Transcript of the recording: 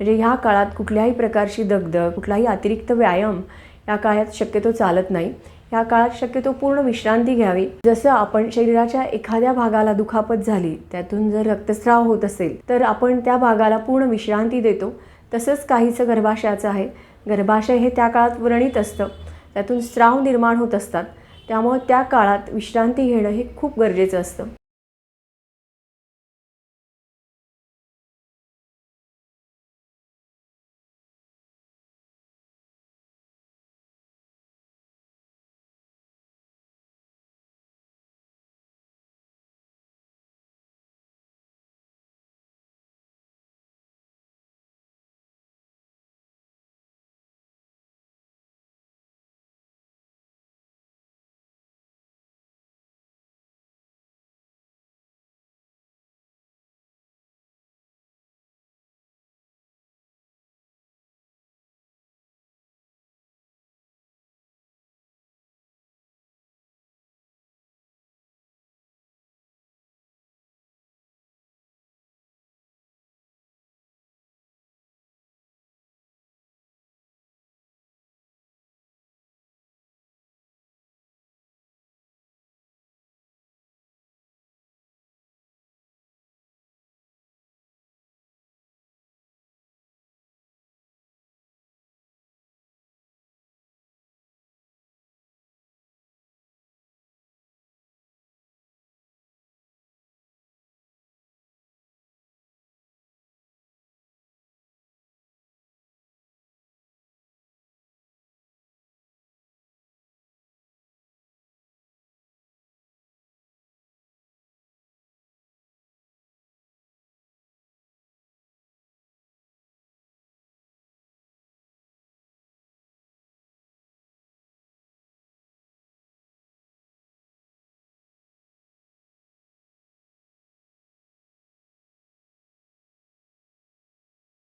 म्हणजे ह्या काळात कुठल्याही प्रकारची दगदग कुठलाही अतिरिक्त व्यायाम या काळात शक्यतो चालत नाही. ह्या काळात शक्यतो पूर्ण विश्रांती घ्यावी. जसं आपण शरीराच्या एखाद्या भागाला दुखापत झाली त्यातून जर रक्तस्राव होत असेल तर आपण त्या भागाला पूर्ण विश्रांती देतो. तसंच काहीचं गर्भाशयाचं आहे. गर्भाशय हे त्या काळात व्रणित असतं. त्यातून स्राव निर्माण होत असतात. त्यामुळं त्या काळात विश्रांती घेणं हे खूप गरजेचं असतं.